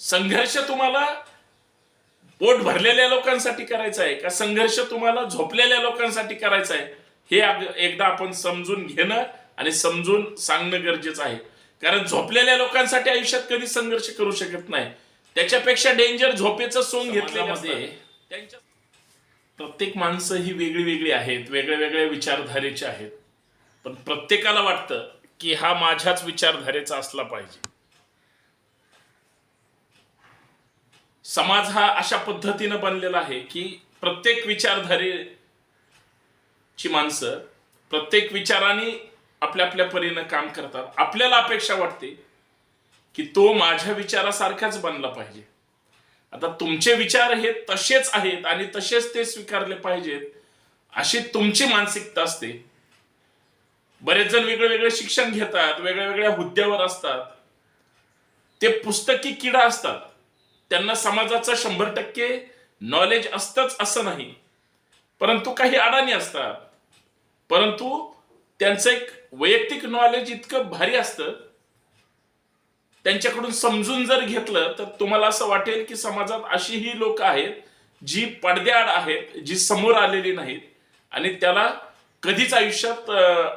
संघर्ष तुम्हाला पोट भरलेल्या लोकांसाठी करायचा आहे का? संघर्ष तुम्हाला झोपलेल्या लोकांसाठी करायचा आहे? हे एकदा आपण समजून घेणं आणि समजून सांगणं गरजेचं आहे. कारण झोपलेल्या लोकांसाठी आयुष्यात कधी संघर्ष करू शकत नाही. त्याच्यापेक्षा डेंजर झोपेचं सोंग घेतल्यामध्ये त्यांच्या प्रत्येक माणसं ही वेगळी वेगळी आहेत. वेगळ्या वेगळ्या विचारधारेची आहेत. पण प्रत्येकाला वाटतं की हा माझ्याच विचारधारेचा असला पाहिजे. समाज हा अशा पद्धतीनं बनलेला आहे की प्रत्येक विचारधारेची माणसं प्रत्येक विचाराने आपल्या आपल्या परीनं काम करतात. आपल्याला अपेक्षा वाटते की तो माझ्या विचारासारखाच बनला पाहिजे. आता तुमचे विचार हे तसेच आहेत आणि तसेच ते स्वीकारले पाहिजेत अशी तुमची मानसिकता असते. बरेच जण वेगळे वेगळे शिक्षण घेतात वेगळ्या वेगळ्या हुद्द्यावर असतात. ते पुस्तकी किडा असतात. त्यांना समाजाचं शंभर टक्के नॉलेज असतंच असं नाही. परंतु काही अडाणी असतात. परंतु त्यांचं एक वैयक्तिक नॉलेज इतकं भारी असतं. त्यांच्याकडून समजून जर घेतलं तर तुम्हाला असं वाटेल की समाजात अशी ही लोक आहेत जी पडद्याआड आहेत जी समोर आलेली नाहीत. आणि त्याला कधीच आयुष्यात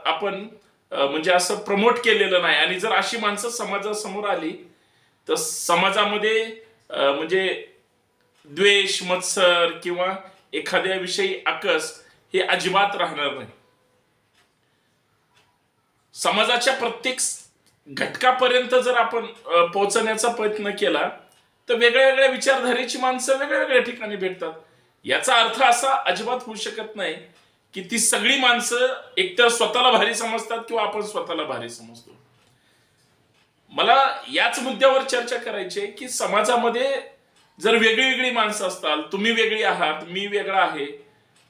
आपण म्हणजे असं प्रमोट केलेलं नाही. आणि जर अशी माणसं समाजासमोर आली तर समाजामध्ये म्हणजे द्वेष मत्सर किंवा एखाद्या विषयी आकस हे अजिबात राहणार नाही. समाजाच्या प्रत्येक घटकापर्यंत जर आपण पोहोचण्याचा प्रयत्न केला तर वेगळ्या वेगळ्या विचारधारेची माणसं वेगळ्या वेगळ्या ठिकाणी भेटतात. याचा अर्थ असा अजिबात होऊ शकत नाही की ती सगळी माणसं एकतर स्वतःला भारी समजतात किंवा आपण स्वतःला भारी समजतो. मला याच मुद्द्यावर चर्चा करायची आहे की समाजामध्ये जर वेगळी वेगळी माणसं असताल तुम्ही वेगळी आहात मी वेगळा आहे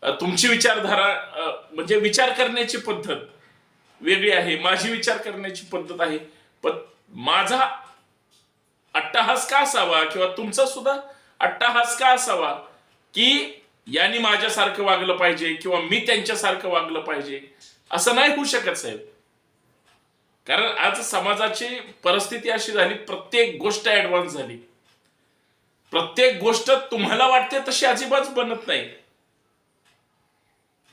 तुमची विचारधारा म्हणजे विचार करण्याची पद्धत वेगळी आहे माझी विचार करण्याची पद्धत आहे पण माझा अट्टहास का असावा किंवा तुमचा सुद्धा अट्टहास का असावा की यांनी माझ्यासारखं वागलं पाहिजे किंवा मी त्यांच्यासारखं वागलं पाहिजे? असं नाही होऊ शकत साहेब. कारण आज समाजाची परिस्थिती अशी झाली प्रत्येक गोष्ट ऍडव्हान्स झाली. प्रत्येक गोष्ट तुम्हाला वाटते तशी अजिबात बनत नाही.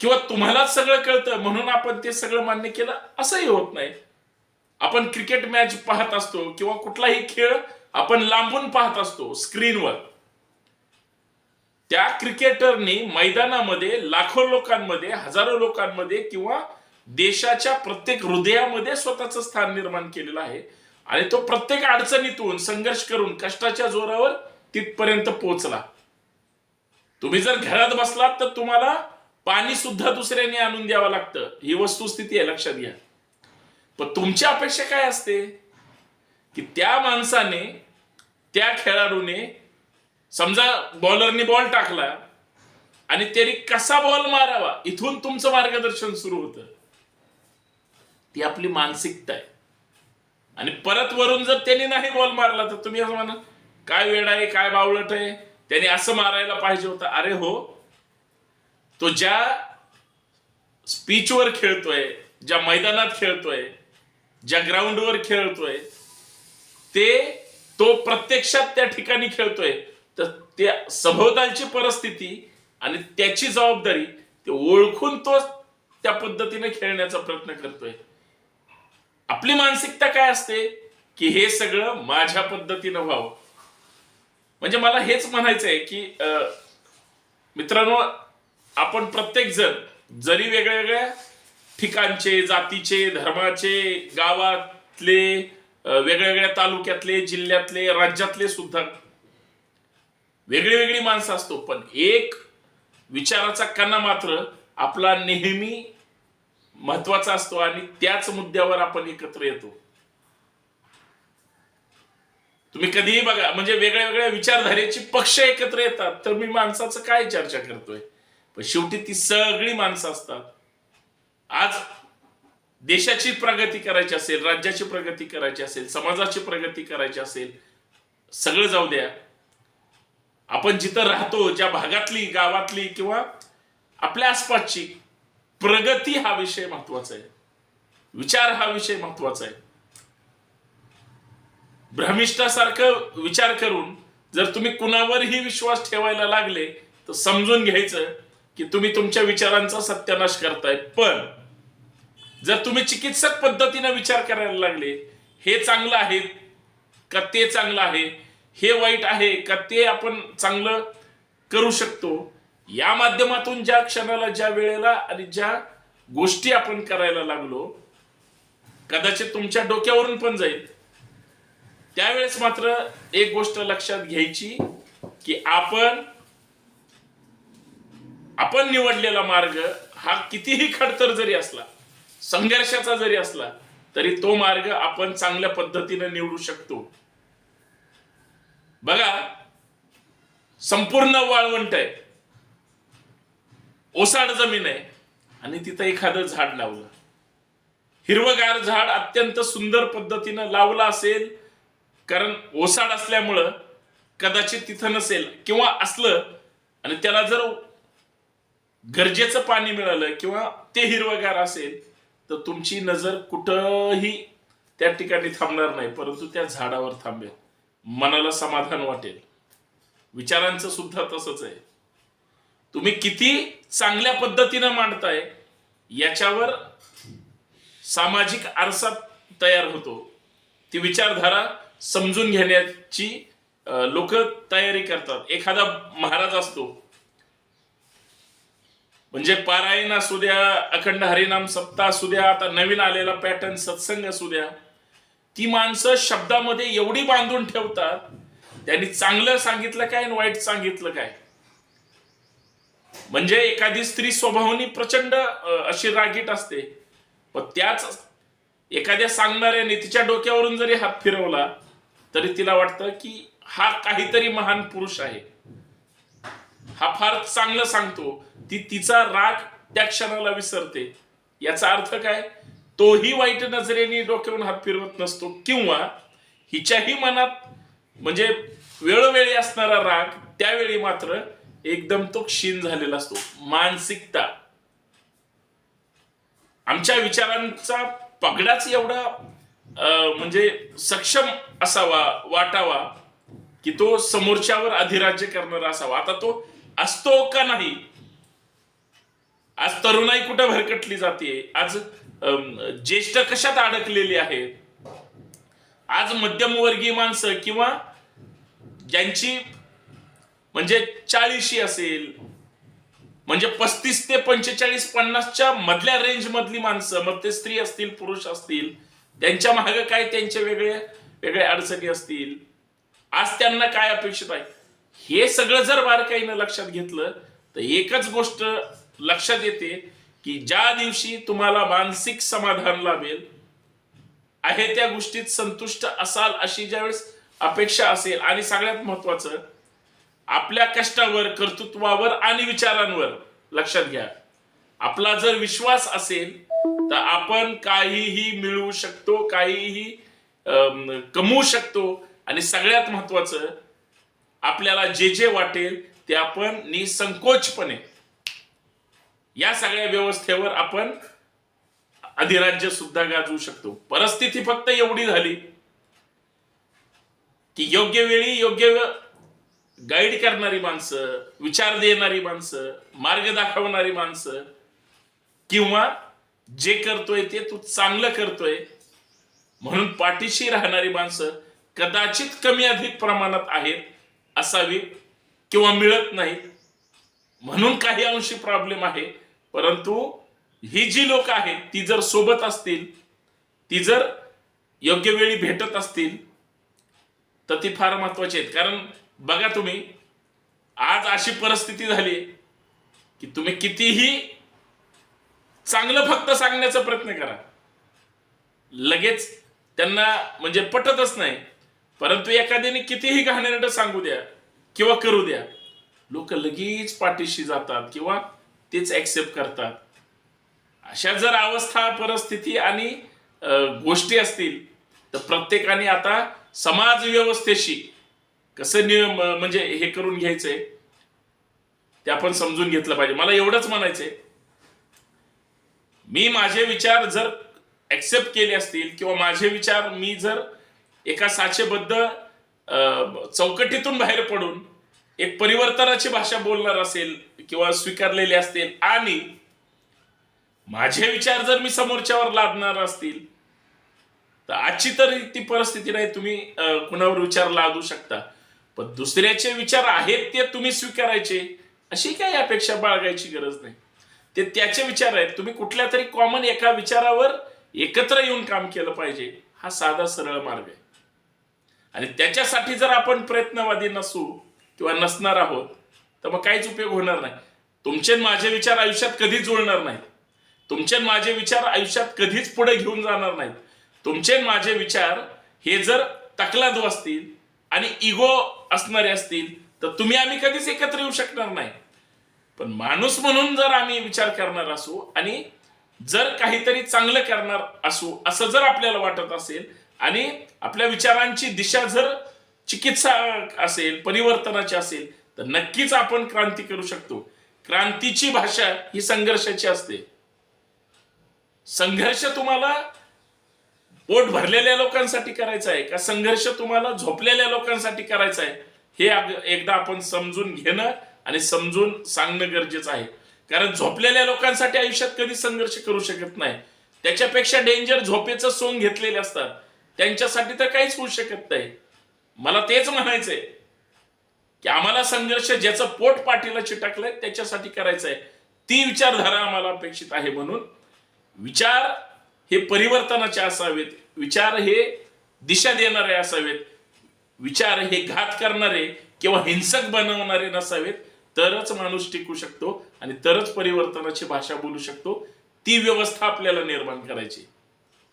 किंवा तुम्हालाच सगळं कळतं म्हणून आपण ते सगळं मान्य केलं असंही होत नाही. आपण क्रिकेट मॅच पाहत असतो किंवा कुठलाही खेळ आपण लांबून पाहत असतो स्क्रीनवर त्या क्रिकेटरनी मैदानामध्ये लाखो लोकांमध्ये हजारो लोकांमध्ये किंवा देशाच्या प्रत्येक हृदयामध्ये स्वतःचं स्थान निर्माण केलेलं आहे. आणि तो प्रत्येक अडचणीतून संघर्ष करून कष्टाच्या जोरावर तिथपर्यंत पोहोचला. तुम्ही जर घरात बसलात तर तुम्हाला पाणी सुद्धा दुसऱ्याने आणून द्यावं लागतं. ही वस्तुस्थिती आहे लक्षात घ्या. पण तुमची अपेक्षा काय असते? की त्या माणसाने त्या खेळाडूने समजा बॉलरने बॉल टाकला आणि त्याने कसा बॉल मारावा? इथून तुमचं मार्गदर्शन सुरू होतं. ती आपली मानसिकता आहे. आणि परत वरून जर त्यांनी नाही बॉल मारला तर तुम्ही असं म्हणा काय वेळ आहे काय बावळट आहे? त्याने असं मारायला पाहिजे होतं. अरे हो तो ज्या स्पीचवर खेळतोय ज्या मैदानात खेळतोय ज्या ग्राउंडवर खेळतोय ते तो प्रत्यक्षात त्या ठिकाणी खेळतोय. तर त्या सभोवतालची परिस्थिती आणि त्याची जबाबदारी ते ओळखून तो त्या पद्धतीने खेळण्याचा प्रयत्न करतोय. आपली मानसिकता काय असते? की हे सगळं माझ्या पद्धतीनं व्हावं. म्हणजे मला हेच म्हणायचं आहे की अं, मित्रांनो आपण प्रत्येक जण जरी वेगळ्या वेगळ्या ठिकाणचे जातीचे धर्माचे गावातले वेगळ्या वेगळ्या तालुक्यातले जिल्ह्यातले राज्यातले सुद्धा वेगळी वेगळी माणसं असतो. पण एक विचाराचा कणा मात्र आपला नेहमी महत्त्वाचा असतो आणि त्याच मुद्द्यावर आपण एकत्र येतो. तुम्ही कधीही बघा म्हणजे वेगळ्या वेगळ्या विचारधारेची पक्ष एकत्र येतात तर मी माणसाचं काय चर्चा करतोय? पण शेवटी ती सगळी माणसं असतात. आज देशाची प्रगती करायची असेल राज्याची प्रगती करायची असेल समाजाची प्रगती करायची असेल सगळं जाऊ द्या. आपण जिथं राहतो ज्या भागातली गावातली किंवा आपल्या आसपासची प्रगती हा विषय महत्त्वाचा आहे. विचार हा विषय महत्त्वाचा आहे. भ्रमिष्ठासारखं विचार करून जर तुम्ही कुणावरही विश्वास ठेवायला लागले तर समजून घ्यायचं की तुम्ही तुमच्या विचारांचा सत्यानाश करताय. पण जर तुम्ही चिकित्सक पद्धतीने विचार करायला लागले हे चांगलं आहे का ते चांगलं आहे हे वाईट आहे का ते आपण चांगलं करू शकतो या माध्यमातून ज्या क्षणाला ज्या वेळेला आणि ज्या गोष्टी आपण करायला लागलो कदाचित तुमच्या डोक्यावरून पण जाईल. त्यावेळेस मात्र एक गोष्ट लक्षात घ्यायची की आपण आपण निवडलेला मार्ग हा कितीही खडतर जरी असला संघर्षाचा जरी असला तरी तो मार्ग आपण चांगल्या पद्धतीने निवडू शकतो. बघा संपूर्ण वाळवंट आहे. ओसाड जमीन आहे. आणि तिथं एखादं झाड लावलं. हिरवगार झाड अत्यंत सुंदर पद्धतीनं लावलं असेल कारण ओसाड असल्यामुळं कदाचित तिथं नसेल किंवा असलं आणि त्याला जर गरजेचं पाणी मिळालं किंवा ते हिरवगार असेल तर तुमची नजर कुठंही त्या ठिकाणी थांबणार नाही परंतु त्या झाडावर थांबेल. मनाला समाधान वाटेल. विचारांचं सुद्धा तसंच आहे. तुम्ही किती चांगल्या पद्धतीनं मांडताय याच्यावर सामाजिक आरसा तयार होतो. ती विचारधारा समजून घेण्याची लोक तयारी करतात. एखादा महाराज असतो. म्हणजे पारायण असू द्या अखंड हरिनाम सप्ताह असू द्या आता नवीन आलेला पॅटर्न सत्संग असू द्या ती माणसं शब्दामध्ये एवढी बांधून ठेवतात त्यांनी चांगलं सांगितलं काय आणि वाईट सांगितलं काय? म्हणजे एखादी स्त्री स्वभावनी प्रचंड अशी रागीट असते. पण त्याच एखाद्या सांगणाऱ्याने तिच्या डोक्यावरून जरी हात फिरवला तरी तिला वाटतं की हा काहीतरी महान पुरुष आहे. हा फार चांगलं सांगतो. ती तिचा राग त्या क्षणाला विसरते. याचा अर्थ काय? तोही वाईट नजरेने डोक्यावरून हात फिरवत नसतो किंवा हिच्याही मनात म्हणजे वेळोवेळी असणारा राग त्यावेळी मात्र एकदम तो क्षीण झालेला असतो. मानसिकता. आमच्या विचारांचा पगडाच एवढा अं, म्हणजे सक्षम असावा वाटावा की तो समोरच्यावर अधिराज्य करणारा असावा. आता तो असतो का नाही? आज तरुणाई कुठं भरकटली जाते आज ज्येष्ठ कशात अडकलेली आहेत? आज मध्यमवर्गीय माणसं किंवा ज्यांची म्हणजे चाळीशी असेल. म्हणजे पस्तीस ते पंचेचाळीस पन्नासच्या मधल्या रेंज मधली माणसं मग ते स्त्री असतील पुरुष असतील त्यांच्या मागे काय त्यांचे वेगळे वेगळ्या अडचणी असतील. आज त्यांना काय अपेक्षित आहे? हे सगळं जर बारकाईनं लक्षात घेतलं तर एकच गोष्ट लक्षात येते की ज्या दिवशी तुम्हाला मानसिक समाधान लाभेल आहे त्या गोष्टीत संतुष्ट असाल अशी ज्यावेळेस अपेक्षा असेल. आणि सगळ्यात महत्वाचं आपल्या कष्टावर कर्तृत्वावर आणि विचारांवर लक्षात घ्या. आपला जर विश्वास असेल तर आपण काहीही मिळवू शकतो काहीही कमवू शकतो. आणि सगळ्यात महत्वाचं आपल्याला जे जे वाटेल ते आपण निसंकोचपणे या सगळ्या व्यवस्थेवर आपण अधिराज्य सुद्धा गाजवू शकतो. परिस्थिती फक्त एवढी झाली की योग्य वेळी योग्य गाईड करणारी माणसं विचार देणारी माणसं मार्ग दाखवणारी माणसं किंवा जे करतोय ते तू चांगलं करतोय म्हणून पाठीशी राहणारी माणसं कदाचित कमी अधिक प्रमाणात आहेत असावी किंवा मिळत नाहीत. म्हणून काही अंशी प्रॉब्लेम आहे. परंतु ही जी लोक आहेत ती जर सोबत असतील ती जर योग्य वेळी भेटत असतील तर ती फार महत्वाची आहेत. कारण बघा तुम्ही आज अशी परिस्थिती झाली की तुम्ही कितीही चांगलं फक्त सांगण्याचा प्रयत्न करा. लगेच त्यांना म्हणजे पटतच नाही. परंतु एखाद्याने कितीही घाणेरडं सांगू द्या किंवा करू द्या लोक लगेच पाठीशी जातात किंवा तेच ऍक्सेप्ट करतात. अशा जर अवस्था परिस्थिती आणि गोष्टी असतील तर प्रत्येकाने आता समाज व्यवस्थेशी कसं नियम म्हणजे हे करून घ्यायचंय ते आपण समजून घेतलं पाहिजे. मला एवढंच म्हणायचंय. मी माझे विचार जर ऍक्सेप्ट केले असतील किंवा माझे विचार मी जर एका साचेबद्ध चौकटीतून बाहेर पडून एक परिवर्तनाची भाषा बोलणार असेल किंवा स्वीकारलेले असतील आणि माझे विचार जर मी समोरच्यावर लादणार असतील तर आजची तर ती परिस्थिती नाही तुम्ही कुणावर विचार लादू शकता. पण दुसऱ्याचे विचार आहेत ते तुम्ही स्वीकारायचे. अशी काही अपेक्षा बाळगायची गरज नाही. ते त्याचे विचार आहेत. तुम्ही कुठल्या तरी कॉमन एका विचारावर एकत्र येऊन काम केलं पाहिजे. हा साधा सरळ मार्ग आहे. आणि त्याच्यासाठी जर आपण प्रयत्नवादी नसू किंवा नसणार आहोत तर मग काहीच उपयोग होणार नाही. तुमचे माझे विचार आयुष्यात कधीच जुळणार नाहीत. तुमचे माझे विचार आयुष्यात कधीच पुढे घेऊन जाणार नाहीत. तुमचे माझे विचार हे जर तकलादू असतील आणि इगो असणारे असतील तर तुम्ही आम्ही कधीच एकत्र येऊ शकणार नाही. पण माणूस म्हणून जर आम्ही विचार करणार असू आणि जर काहीतरी चांगलं करणार असू असं जर आपल्याला वाटत असेल आणि आपल्या विचारांची दिशा जर चिकित्सा असेल परिवर्तनाची असेल तर नक्कीच आपण क्रांती करू शकतो. क्रांतीची भाषा ही संघर्षाची असते. संघर्ष तुम्हाला पोट भरलेल्या लोकांसाठी करायचा आहे का? संघर्ष तुम्हाला झोपलेल्या लोकांसाठी करायचा आहे? हे एकदा आपण समजून घेणं आणि समजून सांगणं गरजेचं आहे. कारण झोपलेल्या लोकांसाठी आयुष्यात कधी संघर्ष करू शकत नाही. त्याच्यापेक्षा डेंजर झोपेचं सोंग घेतलेले असतात. त्यांच्यासाठी तर काहीच होऊ शकत नाही. मला तेच म्हणायचंय की आम्हाला संघर्ष ज्याचं पोट पाठीला चिटकलंय त्याच्यासाठी करायचं आहे ती विचारधारा आम्हाला अपेक्षित आहे म्हणून. विचार हे परिवर्तनाचे असावेत. विचार हे दिशा देणारे असावेत. विचार हे घात करणारे किंवा हिंसक बनवणारे नसावेत. तरच माणूस टिकू शकतो आणि तरच परिवर्तनाची भाषा बोलू शकतो. ती व्यवस्था आपल्याला निर्माण करायची.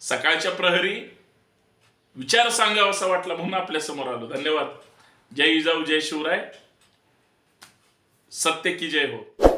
सकाळच्या प्रहरी विचार सांगावा असा वाटला म्हणून आपल्यासमोर आलो. धन्यवाद. जय जिजाऊ जय शिवराय. सत्य की जय हो.